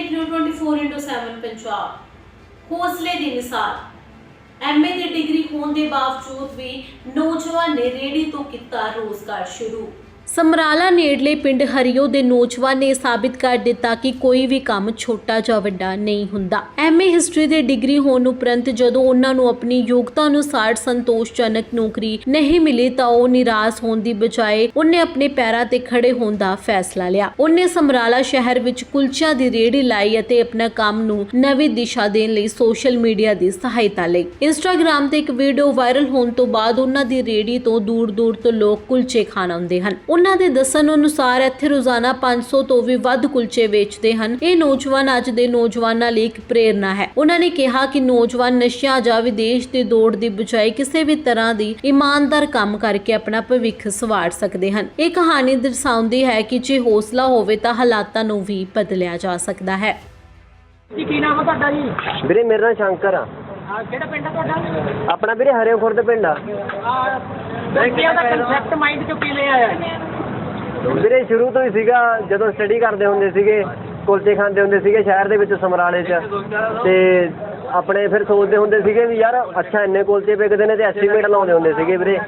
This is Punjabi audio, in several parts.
ਦੇਖ ਰਹੇ ਹੋ 24x7 ਪੰਜਾਬ। ਹੌਸਲੇ ਦੀ ਮਿਸਾਲ। ਐਮਏ ਦੀ ਡਿਗਰੀ ਹੋਣ ਦੇ ਬਾਵਜੂਦ ਵੀ ਨੌਜਵਾਨ ਨੇ ਰੇੜੀ ਤੋਂ ਕੀਤਾ ਰੋਜ਼ਗਾਰ ਸ਼ੁਰੂ। ਸਮਰਾਲਾ ਨੇੜਲੇ ਪਿੰਡ ਹਰੀਓ ਦੇ ਨੌਜਵਾਨ ਨੇ ਸਾਬਿਤ ਕਰ ਦਿੱਤਾ ਕਿ ਕੋਈ ਵੀ ਕੰਮ ਛੋਟਾ ਜਾਂ ਵੱਡਾ ਨਹੀਂ ਹੁੰਦਾ। ਐਮਏ ਹਿਸਟਰੀ ਦੇ ਡਿਗਰੀ ਹੋਣ ਉਪਰੰਤ ਜਦੋਂ ਉਹਨਾਂ ਨੂੰ ਆਪਣੀ ਯੋਗਤਾ ਅਨੁਸਾਰ ਸੰਤੋਸ਼ਜਨਕ ਨੌਕਰੀ ਨਹੀਂ ਮਿਲੀ ਤਾਂ ਉਹ ਨਿਰਾਸ਼ ਹੋਣ ਦੀ ਬਜਾਏ ਉਹਨੇ ਆਪਣੇ ਪੈਰਾਂ ਤੇ ਖੜੇ ਹੋਣ ਦਾ ਫੈਸਲਾ ਲਿਆ। ਉਹਨੇ ਸਮਰਾਲਾ ਸ਼ਹਿਰ ਵਿੱਚ ਕੁਲਚਿਆਂ ਦੀ ਰੇਹੜੀ ਲਾਈ ਅਤੇ ਆਪਣਾ ਕੰਮ ਨੂੰ ਨਵੀਂ ਦਿਸ਼ਾ ਦੇਣ ਲਈ ਸੋਸ਼ਲ ਮੀਡੀਆ ਦੀ ਸਹਾਇਤਾ ਲਈ। ਇੰਸਟਾਗ੍ਰam ਤੇ ਇੱਕ ਵੀਡੀਓ ਵਾਇਰਲ ਹੋਣ ਤੋਂ ਬਾਅਦ ਉਹਨਾਂ ਦੀ ਰੇਹੜੀ ਤੋਂ ਦੂਰ-ਦੂਰ ਤੋਂ ਲੋਕ ਕੁਲਚੇ ਖਾਣ ਆਉਂਦੇ ਹਨ। ਉਹਨਾਂ ਦੇ ਦੱਸਣ ਅਨੁਸਾਰ ਇੱਥੇ ਰੋਜ਼ਾਨਾ 500 ਤੋਂ ਵੀ ਵੱਧ ਕੁਲਚੇ ਵੇਚਦੇ ਹਨ। ਇਹ ਨੌਜਵਾਨ ਅੱਜ ਦੇ ਨੌਜਵਾਨਾਂ ਲਈ ਇੱਕ ਪ੍ਰੇਰਨਾ ਹੈ। ਉਹਨਾਂ ਨੇ ਕਿਹਾ ਕਿ ਨੌਜਵਾਨ ਨਸ਼ਿਆਂ ਜਾਂ ਵਿਦੇਸ਼ ਦੀ ਦੌੜ ਦੀ ਬਜਾਏ ਕਿਸੇ ਵੀ ਤਰ੍ਹਾਂ ਦੀ ਇਮਾਨਦਾਰ ਕੰਮ ਕਰਕੇ ਆਪਣਾ ਭਵਿੱਖ ਸਵਾਰ ਸਕਦੇ ਹਨ। ਇਹ ਕਹਾਣੀ ਦਰਸਾਉਂਦੀ ਹੈ ਕਿ ਜੇ ਹੌਸਲਾ ਹੋਵੇ ਤਾਂ ਹਾਲਾਤਾਂ ਨੂੰ ਵੀ ਬਦਲਿਆ ਜਾ ਸਕਦਾ ਹੈ। ਜੀ ਕੀ ਨਾਮ ਆ ਤੁਹਾਡਾ ਜੀ? ਵੀਰੇ ਮੇਰਾ ਨਾਮ ਸ਼ੰਕਰ ਆ। ਕਿਹੜਾ ਪਿੰਡ ਆ ਤੁਹਾਡਾ? ਆਪਣਾ ਵੀਰੇ ਹਰਿਓ ਖੁਰਦ ਪਿੰਡ ਆ। ਆ ਦਾ ਕਨਸੈਪਟ ਮਾਈਂਡ ਚੋਂ ਕਿਵੇਂ ਆਇਆ ਵੀਰੇ ਸ਼ੁਰੂ ਤੋਂ ਹੀ ਸੀਗਾ ਜਦੋਂ ਸਟੱਡੀ ਕਰਦੇ ਹੁੰਦੇ ਸੀਗੇ ਕੁਲਚੇ ਖਾਂਦੇ ਹੁੰਦੇ ਸੀਗੇ ਸ਼ਹਿਰ ਦੇ ਵਿੱਚ ਸਮਰਾਲੇ 'ਚ। ਤੇ ਆਪਣੇ ਫਿਰ ਸੋਚਦੇ ਹੁੰਦੇ ਸੀਗੇ ਵੀ ਯਾਰ ਅੱਛਾ ਇੰਨੇ ਕੁਲਚੇ ਵਿਕਦੇ ਨੇ ਤੇ ਐਸਟੀਮੇਟ ਲਾਉਂਦੇ ਹੁੰਦੇ ਸੀਗੇ ਵੀਰੇ।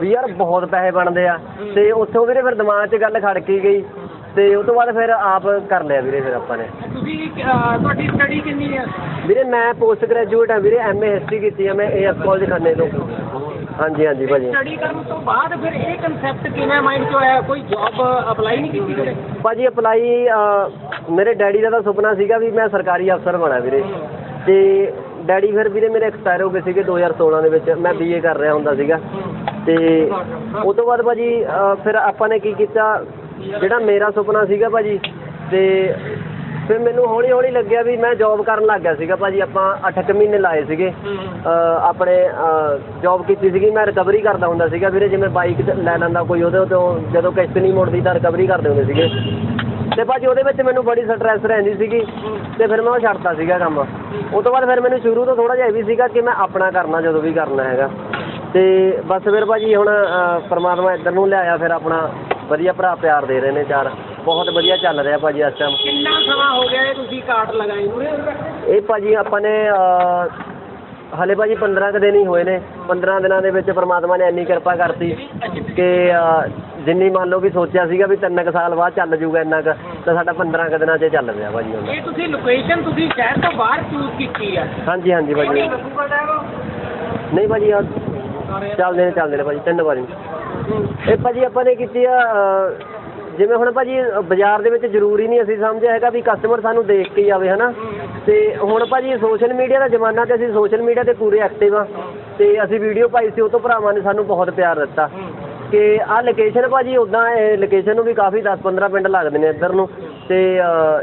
ਵੀ ਯਾਰ ਬਹੁਤ ਪੈਸੇ ਬਣਦੇ ਆ। ਤੇ ਉੱਥੋਂ ਵੀਰੇ ਫਿਰ ਦਿਮਾਗ 'ਚ ਗੱਲ ਖੜਕੀ ਗਈ। ਤੇ ਉਸ ਤੋਂ ਬਾਅਦ ਫਿਰ ਆਪ ਕਰ ਲਿਆ ਵੀਰੇ ਫਿਰ ਆਪਾਂ ਨੇ। ਤੁਸੀਂ ਤੁਹਾਡੀ ਸਟੱਡੀ ਕਿੰਨੀ ਆ? ਵੀਰੇ ਮੈਂ ਪੋਸਟ ਗ੍ਰੈਜੂਏਟ ਆ ਵੀਰੇ ਐਮਏ ਹਿਸਟਰੀ ਕੀਤੀ ਆ ਮੈਂ ਏਐਫ ਕਾਲਜ ਖੰਨੇ ਤੋਂ। ਹਾਂਜੀ ਹਾਂਜੀ ਭਾਜੀ। ਸਟੱਡੀ ਕਰਨ ਤੋਂ ਬਾਅਦ ਫਿਰ ਇਹ ਕਨਸੈਪਟ ਕਿਵੇਂ ਮਾਈਂਡ ਚੋਂ ਆਇਆ? ਕੋਈ ਜੌਬ ਅਪਲਾਈ ਨਹੀਂ ਕੀਤੀ ਕਦੇ ਭਾਜੀ ਅਪਲਾਈ ਮੇਰੇ ਡੈਡੀ ਦਾ ਤਾਂ ਸੁਪਨਾ ਸੀਗਾ ਵੀ ਮੈਂ ਸਰਕਾਰੀ ਅਫਸਰ ਬਣਾ ਵੀਰੇ। ਤੇ ਡੈਡੀ ਫਿਰ ਵੀਰੇ ਮੇਰੇ ਐਕਸਪਾਇਰ ਹੋ ਗਏ ਸੀਗੇ 2016 ਦੇ ਵਿੱਚ। ਮੈਂ ਬੀਏ ਕਰ ਰਿਹਾ ਹੁੰਦਾ ਸੀਗਾ। ਤੇ ਉਸ ਤੋਂ ਬਾਅਦ ਭਾਜੀ ਫਿਰ ਆਪਾਂ ਨੇ ਕੀ ਕੀਤਾ? ਜਿਹੜਾ ਮੇਰਾ ਸੁਪਨਾ ਸੀਗਾ ਭਾਜੀ ਤੇ ਫਿਰ ਮੈਨੂੰ ਹੌਲੀ ਹੌਲੀ ਲੱਗਿਆ ਵੀ ਮੈਂ ਜੌਬ ਕਰਨ ਲੱਗ ਗਿਆ ਸੀਗਾ ਭਾਜੀ ਆਪਾਂ 8 ਮਹੀਨੇ ਲਾਏ ਸੀਗੇ। ਆਪਣੇ ਜੌਬ ਕੀਤੀ ਸੀਗੀ ਮੈਂ ਰਿਕਵਰੀ ਕਰਦਾ ਹੁੰਦਾ ਸੀਗਾ ਵੀਰੇ ਜਿਵੇਂ ਬਾਈਕ ਲੈ ਲੈਂਦਾ ਕੋਈ ਉਹਦੇ ਤੋਂ ਜਦੋਂ ਕਿਸ਼ਤ ਨਹੀਂ ਮੁੜਦੀ ਤਾਂ ਰਿਕਵਰੀ ਕਰਦੇ ਹੁੰਦੇ ਸੀਗੇ। ਤੇ ਭਾਜੀ ਉਹਦੇ ਵਿੱਚ ਮੈਨੂੰ ਬੜੀ ਸਟ੍ਰੈਸ ਰਹਿੰਦੀ ਸੀਗੀ ਤੇ ਫਿਰ ਮੈਂ ਉਹ ਛੱਡਤਾ ਸੀਗਾ ਕੰਮ। ਉਹ ਤੋਂ ਬਾਅਦ ਫਿਰ ਮੈਨੂੰ ਸ਼ੁਰੂ ਤੋਂ ਥੋੜਾ ਜਿਹਾ ਇਹ ਵੀ ਸੀਗਾ ਕਿ ਮੈਂ ਆਪਣਾ ਕਰਨਾ ਜਦੋਂ ਵੀ ਕਰਨਾ ਹੈਗਾ। ਤੇ ਬਸ ਫਿਰ ਭਾਜੀ ਹੁਣ ਪ੍ਰਮਾਤਮਾ ਇੱਧਰ ਨੂੰ ਲਿਆਇਆ ਫਿਰ ਆਪਣਾ ਵਧੀਆ ਭਰਾ ਪਿਆਰ ਦੇ ਰਹੇ ਨੇ ਚਾਰ। ਬਹੁਤ ਵਧੀਆ ਚੱਲ ਰਿਹਾ ਭਾਜੀ ਇਸ ਟਾਈਮ ਕਿੰਨਾ ਸਮਾਂ ਹੋ ਗਿਆ ਇਹ ਤੁਸੀਂ ਕਾਰਡ ਲਗਾਏ ਨੂੰ? ਇਹ ਭਾਜੀ ਆਪਾਂ ਨੇ ਹਲੇ ਭਾਜੀ 15 ਕੁ ਦਿਨ ਹੀ ਹੋਏ ਨੇ। 15 ਦਿਨਾਂ ਦੇ ਵਿੱਚ ਪ੍ਰਮਾਤਮਾ ਨੇ ਇੰਨੀ ਕਿਰਪਾ ਕਰਤੀ ਕਿ ਜਿੰਨੀ ਮੰਨ ਲਓ ਵੀ ਸੋਚਿਆ ਸੀਗਾ ਵੀ ਤਿੰਨ ਕੁ ਸਾਲ ਬਾਅਦ ਚੱਲ ਜੂਗਾ ਇੰਨਾ ਕੁ ਤਾਂ ਸਾਡਾ 15 ਕੁ ਦਿਨਾਂ 'ਚ ਚੱਲ ਰਿਹਾ ਭਾਜੀ ਹੁਣ। ਇਹ ਤੁਸੀਂ ਲੋਕੇਸ਼ਨ ਤੁਸੀਂ ਸ਼ਹਿਰ ਤੋਂ ਬਾਹਰ ਚੂਜ਼ ਕੀਤੀ ਆ? ਹਾਂਜੀ ਹਾਂਜੀ ਭਾਜੀ। ਨਹੀਂ ਭਾਜੀ ਆ ਚੱਲਦੇ ਨੇ ਚੱਲਦੇ ਨੇ ਭਾਜੀ ਤਿੰਨ ਵਾਰੀ। ਇਹ ਭਾਜੀ ਆਪਾਂ ਨੇ ਕੀਤੀ ਆ ਜਿਵੇਂ ਹੁਣ ਭਾਜੀ ਅਹ, ਬਾਜ਼ਾਰ ਦੇ ਵਿੱਚ ਜ਼ਰੂਰੀ ਨਹੀਂ ਅਸੀਂ ਸਮਝਿਆ ਹੈਗਾ ਵੀ ਕਸਟਮਰ ਸਾਨੂੰ ਦੇਖ ਕੇ ਹੀ ਆਵੇ ਹਨਾ? ਤੇ ਹੁਣ ਭਾਜੀ ਸੋਸ਼ਲ ਮੀਡੀਆ ਦਾ ਜ਼ਮਾਨਾ ਤੇ ਅਸੀਂ ਸੋਸ਼ਲ ਮੀਡੀਆ ਤੇ ਪੂਰੇ ਐਕਟਿਵ ਆ। ਤੇ ਅਸੀਂ ਵੀਡੀਓ ਪਾਈ ਸੀ ਉਹ ਤੋਂ ਭਰਾਵਾਂ ਨੇ ਸਾਨੂੰ ਬਹੁਤ ਪਿਆਰ ਦਿੱਤਾ। ਕਿ ਆਹ ਲੋਕੇਸ਼ਨ ਭਾਜੀ ਉਦਾਂ ਇਹ ਲੋਕੇਸ਼ਨ ਨੂੰ ਵੀ ਕਾਫੀ 10-15 ਪਿੰਡ ਲੱਗਦੇ ਨੇ ਇੱਧਰ ਨੂੰ। ਤੇ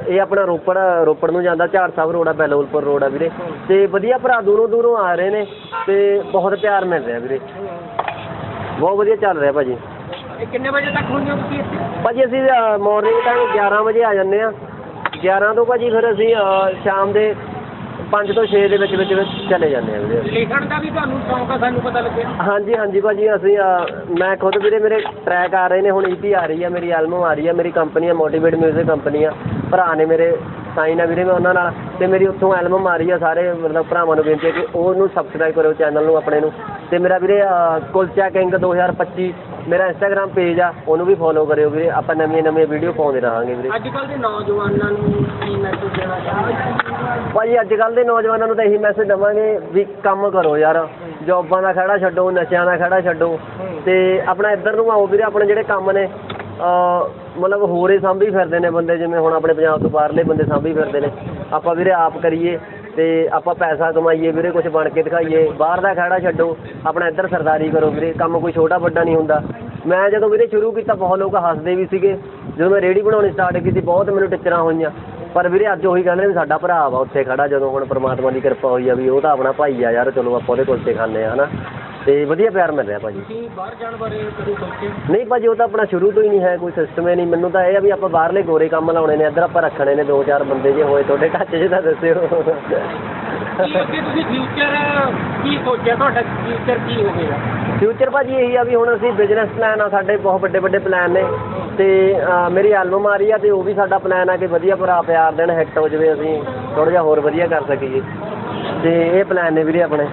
ਇਹ ਆਪਣਾ ਰੋਪੜ ਰੋਪੜ ਨੂੰ ਜਾਂਦਾ ਝਾੜ ਸਾਹਿਬ ਰੋਡ ਆ ਬੈਲੋਲਪੁਰ ਰੋਡ ਆ ਵੀਰੇ। ਤੇ ਵਧੀਆ ਭਰਾ ਦੂਰੋਂ ਦੂਰੋਂ ਆ ਰਹੇ ਨੇ ਤੇ ਬਹੁਤ ਪਿਆਰ ਮਿਲ ਰਿਹਾ ਵੀਰੇ। ਬਹੁਤ ਵਧੀਆ ਚੱਲ ਰਿਹਾ ਭਾਜੀ। ਇਹ ਕਿੰਨੇ ਵਜੇ ਤੱਕ ਹੁੰਦੇ ਹੋ ਤੁਸੀਂ ਇੱਥੇ? ਭਾਜੀ ਅਸੀਂ ਮਾਰਨਿੰਗ ਟਾਈਮ 11 ਵਜੇ ਆ ਜਾਂਦੇ ਆ 11 ਤੋਂ ਭਾਜੀ ਫਿਰ ਅਸੀਂ ਅਹ, ਸ਼ਾਮ ਦੇ 5 ਤੋਂ 6 ਦੇ ਵਿੱਚ ਵਿੱਚ ਵਿੱਚ ਚਲੇ ਜਾਂਦੇ ਆ ਵੀਰੇ। ਲਿਖਣ ਦਾ ਵੀ ਤੁਹਾਨੂੰ ਸ਼ੌਂਕ ਆ ਸਾਨੂੰ ਪਤਾ ਲੱਗਿਆ। ਹਾਂਜੀ ਹਾਂਜੀ ਭਾਜੀ ਅਸੀਂ ਅਹ, ਮੈਂ ਖੁਦ ਵੀਰੇ ਮੇਰੇ ਟਰੈਕ ਆ ਰਹੇ ਨੇ ਹੁਣ ਈਪੀ ਆ ਰਹੀ ਆ ਮੇਰੀ ਐਲਬਮ ਆ ਰਹੀ ਆ ਮੇਰੀ ਕੰਪਨੀ ਆ ਮੋਟੀਵੇਟ 뮤직 ਕੰਪਨੀ ਆ। ਭਰਾ ਨੇ ਮੇਰੇ ਸਾਈਨ ਆ ਵੀਰੇ ਮੈਂ ਉਹਨਾਂ ਨਾਲ ਤੇ ਮੇਰੀ ਉੱਥੋਂ ਐਲਬਮ ਆ ਰਹੀ ਆ ਸਾਰੇ ਮਤਲਬ ਭਰਾਵਾਂ ਨੂੰ ਬੇਨਤੀ ਹੈ ਕਿ ਉਹਨੂੰ ਸਬਸਕ੍ਰਾਈਬ ਕਰੋ ਚੈਨਲ ਨੂੰ ਆਪਣੇ ਨੂੰ। ਤੇ ਮੇਰਾ ਵੀਰੇ ਕੁਲਚਾ ਕਿੰਗ 2025 ਮੇਰਾ ਇੰਸਟਾਗ੍ਰam ਪੇਜ ਆ ਉਹਨੂੰ ਵੀ ਫੋਲੋ ਕਰਿਓ ਵੀਰੇ। ਆਪਾਂ ਨਵੀਆਂ ਨਵੀਆਂ ਵੀਡੀਓ ਪਾਉਂਦੇ ਰਹਾਂਗੇ ਵੀਰੇ। ਅੱਜ ਕੱਲ ਦੇ ਨੌਜਵਾਨਾਂ ਨੂੰ ਕੀ ਮੈਸੇਜ ਦੇਣਾ ਚਾਹੁੰਦੇ ਭਾਜੀ ਅੱਜ ਕੱਲ੍ਹ ਦੇ ਨੌਜਵਾਨਾਂ ਨੂੰ ਤਾਂ ਇਹੀ ਮੈਸੇਜ ਦਵਾਂਗੇ ਵੀ ਕੰਮ ਕਰੋ ਯਾਰ। ਜੌਬਾਂ ਦਾ ਖੜਾ ਛੱਡੋ ਨਸ਼ਿਆਂ ਦਾ ਖੜਾ ਛੱਡੋ। ਤੇ ਆਪਣਾ ਇੱਧਰ ਨੂੰ ਆਓ ਵੀਰੇ ਆਪਣੇ ਜਿਹੜੇ ਕੰਮ ਨੇ ਮਤਲਬ ਹੋਰੇ ਸਾਂਭੀ ਫਿਰਦੇ ਨੇ ਬੰਦੇ, ਜਿਵੇਂ ਹੁਣ ਆਪਣੇ ਪੰਜਾਬ ਤੋਂ ਬਾਹਰਲੇ ਬੰਦੇ ਸਾਂਭੀ ਫਿਰਦੇ ਨੇ। ਆਪਾਂ ਵੀਰੇ ਆਪ ਕਰੀਏ ਤੇ ਆਪਾਂ ਪੈਸਾ ਕਮਾਈਏ, ਵੀਰੇ ਕੁਛ ਬਣ ਕੇ ਦਿਖਾਈਏ। ਬਾਹਰ ਦਾ ਖੜਾ ਛੱਡੋ, ਆਪਣਾ ਇੱਧਰ ਸਰਦਾਰੀ ਕਰੋ ਵੀਰੇ, ਕੰਮ ਕੋਈ ਛੋਟਾ ਵੱਡਾ ਨਹੀਂ ਹੁੰਦਾ। ਮੈਂ ਜਦੋਂ ਵੀਰੇ ਸ਼ੁਰੂ ਕੀਤਾ, ਬਹੁਤ ਲੋਕ ਹੱਸਦੇ ਵੀ ਸੀਗੇ। ਜਦੋਂ ਮੈਂ ਰੇਹੜੀ ਬਣਾਉਣੀ ਸਟਾਰਟ ਕੀਤੀ, ਬਹੁਤ ਮੈਨੂੰ ਟਿੱਚਰਾਂ ਹੋਈਆਂ। ਪਰ ਵੀਰੇ ਅੱਜ ਉਹੀ ਕਹਿੰਦੇ ਵੀ ਸਾਡਾ ਭਰਾ ਵਾ, ਉੱਥੇ ਖੜਾ ਜਦੋਂ ਹੁਣ ਪਰਮਾਤਮਾ ਦੀ ਕਿਰਪਾ ਹੋਈ ਆ ਵੀ ਉਹ ਤਾਂ ਆਪਣਾ ਭਾਈ ਆ ਯਾਰ, ਚਲੋ ਆਪਾਂ ਉਹਦੇ ਕੋਲ ਤੇ ਖਾਂਦੇ ਆ, ਹਨਾ। ਤੇ ਵਧੀਆ ਪਿਆਰ ਮਿਲ ਰਿਹਾ ਭਾਜੀ। ਤੁਸੀਂ ਬਾਹਰ ਜਾਣ ਬਾਰੇ ਕਦੇ ਸੋਚੇ? ਨਹੀਂ ਭਾਜੀ ਉਹ ਤਾਂ ਆਪਣਾ ਸ਼ੁਰੂ ਤੋਂ ਹੀ ਨਹੀਂ ਹੈ ਕੋਈ ਸਿਸਟਮ ਹੀ ਨਹੀਂ। ਮੈਨੂੰ ਤਾਂ ਇਹ ਆ ਵੀ ਆਪਾਂ ਬਾਹਰਲੇ ਗੋਰੇ ਕੰਮ ਲਾਉਣੇ ਨੇ ਇੱਧਰ ਆਪਾਂ ਰੱਖਣੇ ਨੇ ਦੋ ਚਾਰ ਬੰਦੇ ਜੇ ਹੋਏ ਤੁਹਾਡੇ ਟੱਚ 'ਚ ਤਾਂ ਦੱਸਿਓ। ਕੀ ਅੱਗੇ ਤੁਸੀਂ ਫਿਊਚਰ ਕੀ ਸੋਚਿਆ? ਤੁਹਾਡਾ ਫਿਊਚਰ ਕੀ ਹੋਵੇਗਾ? ਫਿਊਚਰ ਭਾਜੀ ਇਹੀ ਆ ਵੀ ਹੁਣ ਅਸੀਂ ਬਿਜ਼ਨਸ ਪਲਾਨ ਆ ਸਾਡੇ ਬਹੁਤ ਵੱਡੇ ਵੱਡੇ ਪਲਾਨ ਨੇ। ਤੇ ਅਹ, ਮੇਰੀ ਐਲਬਮ ਆ ਰਹੀ ਆ ਤੇ ਉਹ ਵੀ ਸਾਡਾ ਪਲਾਨ ਆ ਕਿ ਵਧੀਆ ਭਰਾ ਪਿਆਰ ਦੇਣ ਹਿੱਟ ਹੋ ਜਾਵੇ ਅਸੀਂ ਥੋੜਾ ਜਿਹਾ ਹੋਰ ਵਧੀਆ ਕਰ ਸਕੀਏ। ਤੇ ਇਹ ਪਲਾਨ ਨੇ ਵੀਰੇ ਆਪਣੇ।